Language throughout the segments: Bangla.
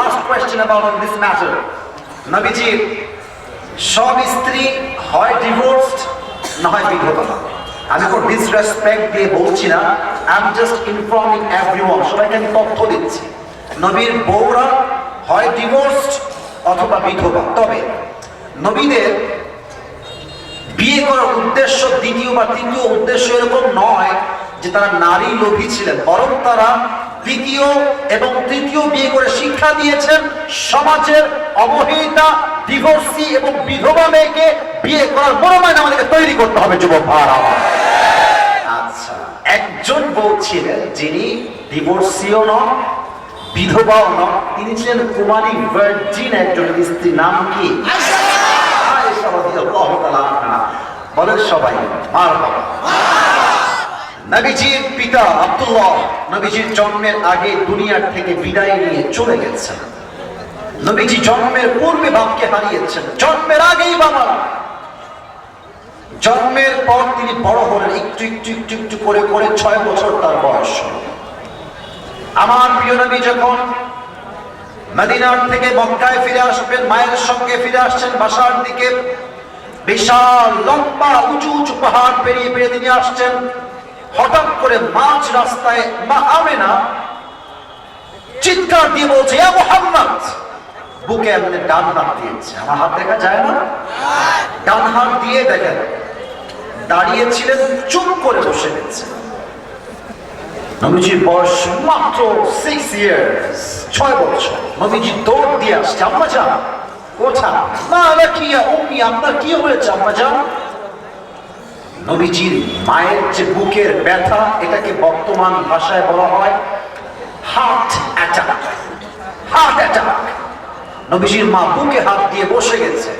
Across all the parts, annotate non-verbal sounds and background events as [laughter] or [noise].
Last question about on this matter নবীজি, সব স্ত্রী হয় ডিভোর্সড না হয় বিধবা? আমি কোনো ডিসরেসপেক্ট দিয়ে বলছি না I am just informing everyone সবাইকে আমি তথ্য দিচ্ছি। নবীর বউরা হয় ডিভোর্সড অথবা বিধবা। তবে নবীদের বিয়ে করার উদ্দেশ্য, দ্বিতীয় বা তৃতীয় উদ্দেশ্য এরকম নয় যে তারা নারী লোভী ছিলেন, বরং তারা দ্বিতীয় এবং তৃতীয় বিয়ে করে শিক্ষা দিয়েছেন সমাজের অবহেলিতা ডিভোর্সি এবং বিধবা মেয়েকে বিয়ে করার মনোনয়ন আমাদেরকে তৈরি করতে হবে যুবক ভাড়া আচ্ছা। একজন বউ ছিলেন যিনি ডিভোর্সিও নন বিধবাও নন তিনি ছিলেন কুমারী ভার্জিন একজন স্ত্রী নাম কি। বলেন সবাই মার বাবা। নবীজির পিতা আব্দুল্লাহ নবীজির জন্মের আগে দুনিয়ার থেকে বিদায় নিয়ে চলে গেছেন। নবীজি জন্মের পূর্বে বাপকে হারিয়েছেন। জন্মের আগেই বাবা। জন্মের পর তিনি বড় হলেন। একটু একটু একটু একটু করে করে ছয় বছর তার বয়স আমার প্রিয় নবী যখন মদিনার থেকে মক্কায় ফিরে আসবেন, মায়ের সঙ্গে ফিরে আসছেন বাসার দিকে, বিশাল লম্বা, উঁচু উঁচু পাহাড় পেরিয়ে পেরিয়ে তিনি আসছেন। হঠাৎ করে মাঝ রাস্তায় মা আমেনা চিৎকার দিয়ে বলছে ইয়া মোহাম্মদ! বুকে এমনি ডান হাত দিয়েছে। আমার হাত দেখা যায় না? ডান হাত দিয়ে দেখেন, দাঁড়িয়েছিলেন, চুপ করে বসে গেছে। নবীজির বয়স মাত্র সিক্স ইয়ার্স ছয় বছর। নবীজি দৌড় দিয়ে আসছে, আম্মা যান কোথা আলা কি, উম্মি আপনার কি হয়েছে, আম্মা যান নবীজির মায়ের যে বুকের ব্যথা, এটাকে বর্তমান ভাষায় বলা হয় হার্ট অ্যাটাক। Heart attack. নবীজির মা বুকে হাত দিয়ে বসে গেছে।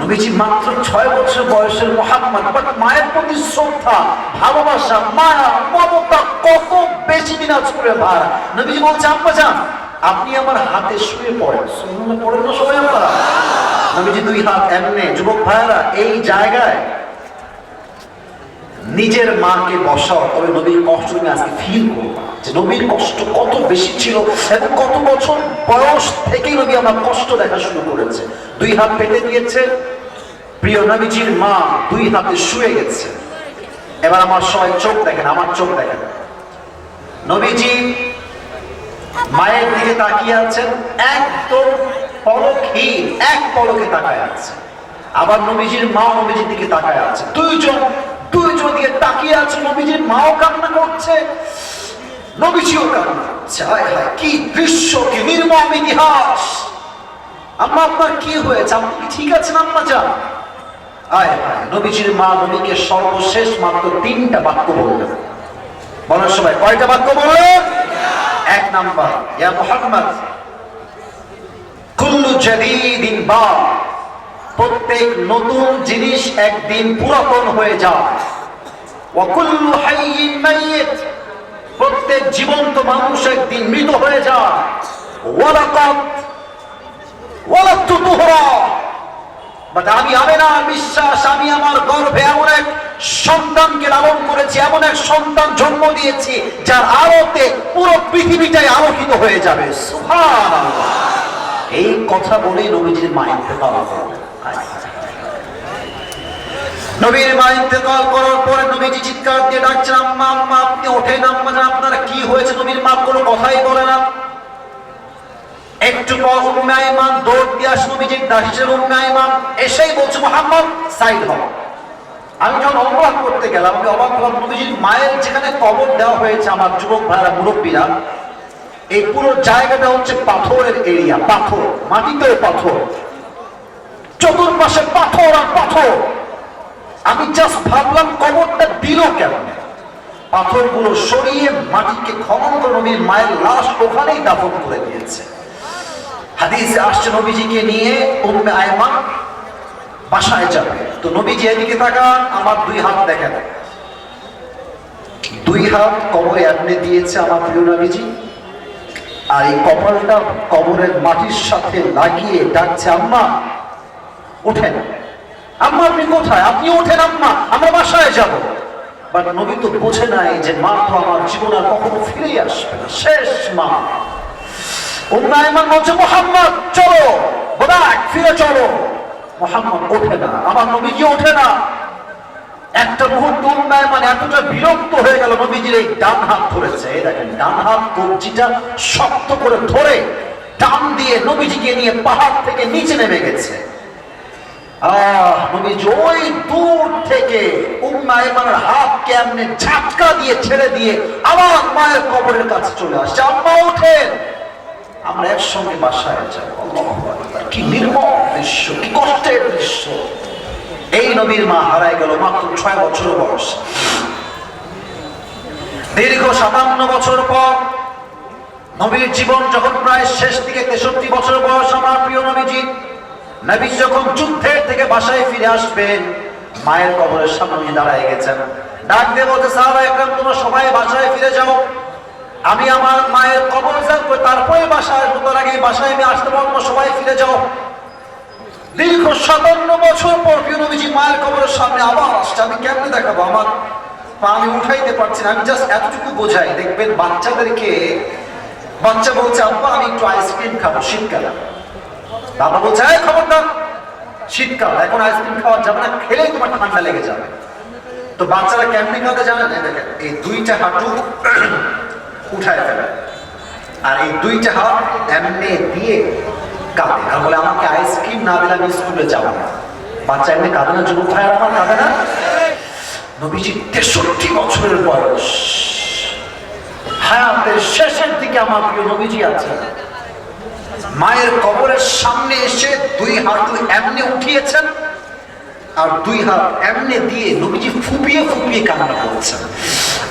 নবীজি মাত্র ছয় বছর বয়সের মোহাম্মদ বাট মায়ের প্রতি শ্রদ্ধা, ভালোবাসা, মায়া, মমতা কত বেশি বিরাজ করে ভার নবীজি বলছে আম্মা যান, আপনি আমার হাতে শুয়ে পড়েন। পড়েন না সবাই আমরা? নবীজি দুই হাত এমনি, যুবক ভাইয়েরা, এই জায়গায় নিজের মাকে বসাও, তবে নবীর কষ্ট তুমি আজকে ফিল করবা যে নবীর কষ্ট কত বেশি ছিল এবং কত বছর বয়স থেকেই নবী আমার কষ্ট দেখা শুরু করেছে। দুই হাত পেতে দিয়েছে, প্রিয় নবীজির মা দুই হাতে শুয়ে গেছে। এবার আমার সবাই চোখ দেখেন, আমার চোখ দেখেন। নবীজি মায়ের দিকে তাকিয়ে আছেন, একদম পলকহীন, এক পলকে তাকায় আছে। আবার নবীজির মা নবীজির দিকে তাকায় আছে। দুইজন দুইজন দিকে তাকিয়ে আছে নবীজির মাও কান্না করছে। নবীজিও কান্না করছে। হায় হায়, কি দৃশ্য, কি নির্মম ইতিহাস। আম্মা, আপনার কি হয়েছে? আপনি ঠিক আছেন, আম্মা যান আয় নবীজির মা নবীকে সর্বশেষ মাত্র তিনটা বাক্য বললেন। বলার সময় কয়টা বাক্য বললেন এক নাম্বার, ইয়া মুহাম্মদ, কুল্লু জাদিদিন বা প্রত্যেক নতুন জিনিস একদিন পুরাতন হয়ে যায়। প্রত্যেক জীবন্ত মানুষ একদিন মৃত হয়ে যায়। বাট আমি আমেনার বিশ্বাস, আমি আমার গর্ভে এমন এক সন্তানকে লালন করেছি, এমন এক সন্তান জন্ম দিয়েছি, যার আলোতে পুরো পৃথিবীটাই আলোকিত হয়ে যাবে। এই কথা বলেই নবীজির মা ইন্তেকাল করলেন আমি যখন অবাক করতে গেলাম অবাক হলাম মায়ের যেখানে কবর দেওয়া হয়েছে আমার যুবক ভাইরা, মুরব্বীরা, এই পুরো জায়গাটা হচ্ছে পাথরের এরিয়া পাথর, মাটিতেও পাথর। চতুর্পাশে পাথর আর পাথর। আমি জাস্ট ভাবলাম কবরটা দিল কেমন পাথরগুলো সরিয়ে মাটিকে খনন নবীর মায়ের লাশ ওখানেই দাফন করে দিয়েছে। হাদিসে আসছে নবীজিকে নিয়ে উম্মে আয়মান বাসায় যাবে। তো নবীজি এদিকে তাকান, আমার দুই হাত দেখেন। দুই হাত কবরে এমনি দিয়েছে আমার প্রিয় নবীজি। আর এই কপালটা কবরের মাটির সাথে লাগিয়ে ডাকছে, আম্মা ওঠেন। আম্মা, আপনি কোথায়? আপনি ওঠেন আম্মা, আমরা বাসায় যাব। বাট নবী তো বোঝে নাই যে মা তো আমার জীবন আর কখনো ফিরেই আসবে না। শেষ মা। উম্মায়মান বলছে, মোহাম্মদ, চলো। বোদাক ফিরে চলো। মোহাম্মদ ওঠে না। আমার নবীজি ওঠে না। একটা মুহূর্ত উন্নয়ন এতটা বিরক্ত হয়ে গেল, নবীজির এই ডান হাত ধরেছে। দেখেন, ডান হাত কবজিটা শক্ত করে ধরে টান দিয়ে নবীজিকে নিয়ে পাহাড় থেকে নিচে নেমে গেছে। নবীজি ওই দূর থেকে হাত কেমনে ঝাটকা দিয়ে ছেড়ে দিয়ে আমার মায়ের কবরের চলে আসছে। আমরা কি দৃশ্য, কি কষ্টের দৃশ্য। এই নবীর মা হারায় গেল ছয় বছর বয়স। দীর্ঘ সাতান্ন বছর পর নবীর জীবন যখন প্রায় শেষ দিকে তেষট্টি বছর বয়স, আমার প্রিয় নবীজি নবী যখন যুদ্ধের থেকে বাসায় ফিরে আসবেন, মায়ের কবরের সামনে দাঁড়ায় গেছেন। ডাক দিয়ে বলতে সাহাবা একরাম, তোমরা সবাই বাসায় ফিরে যাও। আমি আমার মায়ের কবর করে তারপরে বাসায় আসব আগে বাসায় আমি আসতে পারব সবাই ফিরে যাও। দীর্ঘ সাতান্ন বছর পর প্রিয় নবীজি মায়ের কবরের সামনে আবার আসছে। আমি কেমনে দেখাবো? আমার পা আমি উঠাইতে পারছি না, আমি জাস্ট এতটুকু বোঝাই। দেখবেন বাচ্চাদেরকে, বাচ্চা বলছে, আব্বা, আমি একটু আইসক্রিম খাব, শীতকালে। বাবা বলছে, এই খবরদার, শীতকাল, এখন আইসক্রিম খাওয়া যাবে না, খেলেই তোমার ঠান্ডা লেগে যাবে। তো বাচ্চারা কেমনি কাঁদে এই দেখেন, এই দুইটা হাঁটু [clears throat] উঠায় ফেলে। আর এই দুইটা হাত এমনি দিয়ে কাঁদে। আর বলে, আমাকে আইসক্রিম না দিলে আমি স্কুলে যাব না। বাচ্চা এমনি কাঁদে না, যুবক ভাইয়ার আমার কাঁদে না? নবীজি, তেষট্টি বছরের বয়স। হায়াতের শেষের দিকে আমার প্রিয় নবীজি আছে মায়ের কবরের সামনে এসে দুই হাঁটু এমনি উঠিয়েছেন আর দুই হাত এমনি দিয়ে নবীজি ফুপিয়ে ফুপিয়ে কান্না করছেন।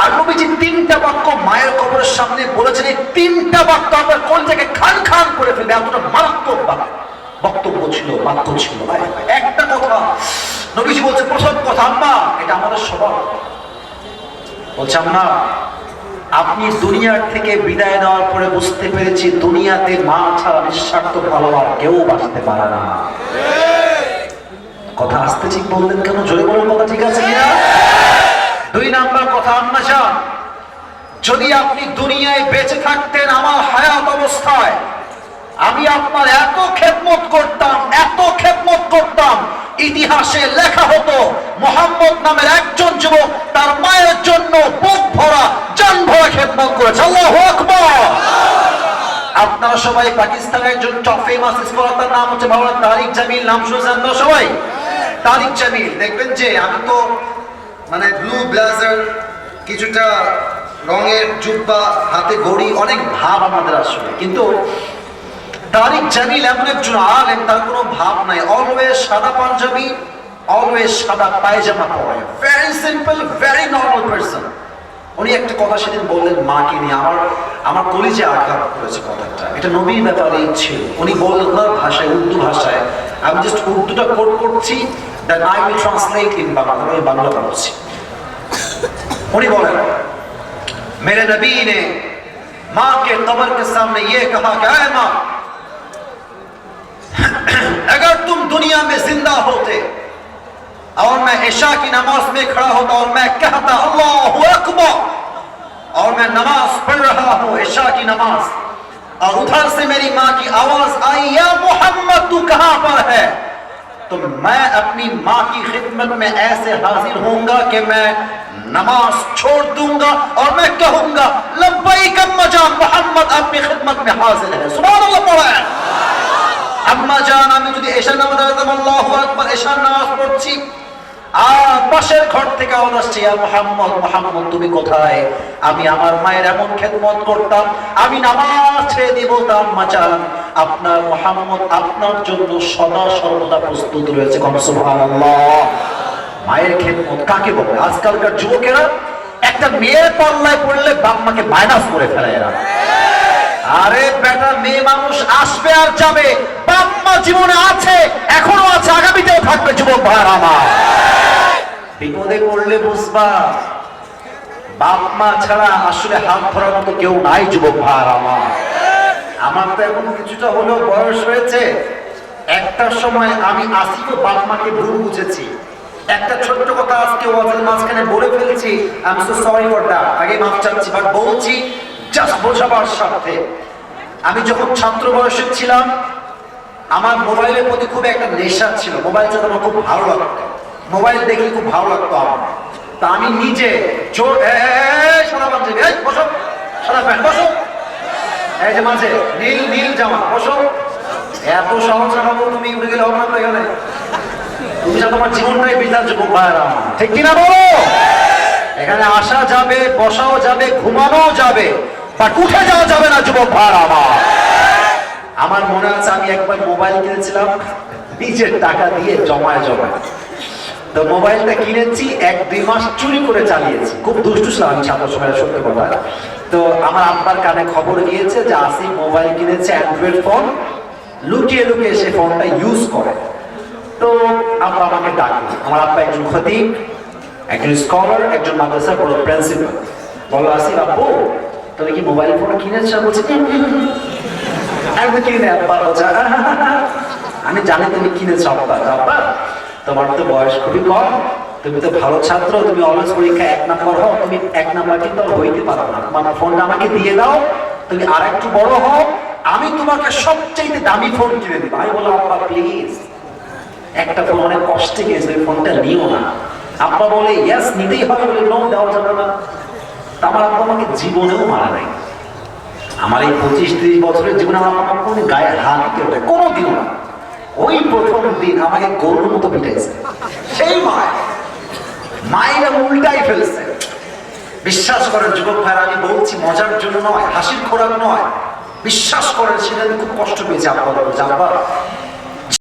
আর নবীজি তিনটা বাক্য মায়ের কবরের সামনে বলেছেন, এই তিনটা বাক্য আপনার কোন থেকে খান খান করে ফেলবে? এতটা মারাত্মক বক্তব্য ছিল, বাক্য ছিল। একটা কথা, নবীজি বলছে প্রথম কথা, আম্মা, এটা আমাদের স্বভাব। বলছে, আম্মা আপনি দুনিয়ার থেকে বিদায় নেওয়ার পরে বুঝতে পেরেছি দুনিয়াতে মা ছাড়া নিঃস্বার্থ ভালো আর কেউ বাঁচতে পারে না। কথা আসতে ঠিক বললেন কেন? জোরে বলার কথা ঠিক আছে কিনা? দুই নাম্বার কথা, আম্মা যান যদি আপনি দুনিয়ায় বেঁচে থাকতেন আমার হায়াত অবস্থায়, আমি আপনার এত খেদমত করতাম, এত খেদমত করতাম ইতিহাসে লেখা হতো, মোহাম্মদ নামের একজন যুবক তার মায়ের জন্য বুক ভরা জান ভরা খেদমত করেছে। আল্লাহু আপনারা সবাই পাকিস্তানের একজন টপ ফেমাস স্কলার তার নাম হচ্ছে মাওলানা তারিক জামিল। নাম শুনেছেন তো সবাই? তারিক জামিল। দেখবেন যে আমি তো মানে ব্লু ব্লেজার কিছুটা রঙের জুব্বা, হাতে ঘড়ি, অনেক ভাব আমাদের আসলে। কিন্তু তারিক জামিল এমন একজন আলেম, তার কোনো ভাব নাই। অলওয়েজ সাদা পাঞ্জাবি অলওয়েজ সাদা পায়জামা পরে। Very simple very normal person উনি একটা কথা সেদিন বললেন মাকে নিয়ে। আমার আমার কলিজে আঘাত করেছে কথাটা। এটা নবীর ব্যাপারে ছিল। উনি বললেন ভাষায়, উর্দু ভাষায়, আমি জাস্ট উর্দুটা কোট করছি that I will translate in Bangla আমি বাংলা বলছি। উনি বলেন, মেরে নবী নে মাঁ কে কবর কে সামনে ইয়ে কহা, কে মা? [coughs] اگر تم دنیا میں زندہ ہوتے اور میں عشاء کی نماز میں کھڑا ہوتا اور میں کہتا اللہ اکبر اور میں نماز پڑھ رہا ہوں، عشاء کی نماز، اور ادھر سے میری ماں کی آواز آئی، یا محمد، تو کہاں پر ہے؟ تو میں اپنی ماں کی خدمت میں ایسے حاضر ہوں گا کہ میں نماز چھوڑ دوں گا اور میں کہوں گا لبائی کم جان محمد اپنی خدمت میں حاضر ہے، سبحان اللہ، پڑھا ہے۔ আম্মা জান, আমি যদি এশার নামাজ আল্লাহু আকবার, এশার নামাজ পড়ছি। আর পাশের ঘর থেকে আওয়াজ আসছে মুহাম্মদ মুহাম্মদ, তুমি কোথায়? আমি আমার মায়ের এমন খেদমত করতাম, আমি নামাজ ছেড়ে দিয়ে বলতাম জান, আপনার মুহাম্মদ আপনার জন্য সদা সর্বদা প্রস্তুত রয়েছে। কোন সুবহানাল্লাহ। মায়ের খেদমত কাকে বলে? আজকালকার যুবকেরা একটা মেয়ের পাল্লায় পড়লে বাপ মাকে মাইনাস করে ফেলে এরা। আরে বেটা, মেয়ে মানুষ আসবে আর যাবে। মা জীবনে আছে, এখনও আছে, আগামীতেও থাকবে যুবক ভাইয়ের আমার। বিপদে পড়লে বুঝবা, বাপ মা ছাড়া আসলে হাত ধরার মতো কেউ নাই যুবক ভাইয়ের আমার। আমার তো এখন কিছুটা হলেও বয়স হয়েছে, একটা সময় আমি আসিও বাপ মাকে ভুল বুঝেছি। একটা ছোট্ট কথা আজকে ওয়াজের মাঝখানে বলে ফেলছি আমি সো সরি ফর দ্যাট আগে মাফ চাচ্ছি বাট বলছি জাস্ট বোঝাবার স্বার্থে। আমি যখন ছাত্র বয়সে ছিলাম আমার মোবাইলের প্রতি খুব একটা নেশা ছিল। মোবাইল চালাতে আমার খুব ভালো লাগতো। মোবাইল দেখলে খুব ভালো লাগতো আমার। তা আমি নিজে জোর বসো। বসো। যে মাঝে নীল জামা, বসো। এত সহজ তুমি গেলে হবে না এখানে। তোমার জীবনটাই বলো? এখানে আসা যাবে, বসাও যাবে ঘুমানো যাবে, বাট উঠে যাওয়া যাবে না যুবক ভাইরা আমার। আমার মনে আছে, আমি একবার মোবাইল কিনেছিলাম, নিজের টাকা দিয়ে জমায় জমায়। তো মোবাইলটা কিনেছি, এক দুই মাস চুরি করে চালিয়েছি। খুব দুষ্টু ছিলাম আমি ছাত্র সময়, সত্যি কথা। তো আমার আব্বার কানে খবর গিয়েছে যে আসি মোবাইল কিনেছে অ্যান্ড্রয়েড ফোন, লুকিয়ে লুকিয়ে সে ফোনটা ইউজ করে। তো আব্বা আমাকে ডাকলো। আমার আব্বা একজন খতিব, একজন স্কলার একজন মাদ্রাসার বড় প্রিন্সিপাল বলল আসি আব্বু তুমি কি মোবাইল ফোন কিনেছো? বলছি। আমি জানি তুমি কিনেছো, আব্বা। আব্বা, তোমার তো বয়স খুবই কম। তুমি তো ভালো ছাত্র, তুমি অলওয়েজ পরীক্ষা এক নাম্বার হও, তুমি এক নাম্বার কিন্তু হইতে পারো না। তোমার ফোনটা আমাকে দিয়ে দাও, তুমি আর একটু বড় হও, আমি তোমাকে সবচেয়ে দামি ফোন কিনে দিব। আমি বললাম, আব্বা প্লিজ একটা ফোন অনেক কষ্টে গিয়েছে ওই ফোনটা নিও না। আব্বা বলে ইয়াস নিতেই হবে বলে লোন দেওয়া যাবে না। আমার আব্বা আমাকে জীবনেও মারা নাই আমার এই পঁচিশ ত্রিশ বছরের জীবনে আমার কোনো গায়ে হাত ওঠে কোনো দিন না। ওই প্রথম দিন আমাকে গরুর মতো পিটাইছে। সেই মায় মায়েরা উল্টাই ফেলছে। বিশ্বাস করেন, যুবক ভাইয়ের আমি বলছি, মজার জন্য নয়, হাসির খোরাক নয়। বিশ্বাস করেন, সেটা আমি খুব কষ্ট পেয়েছি আপনার যাবার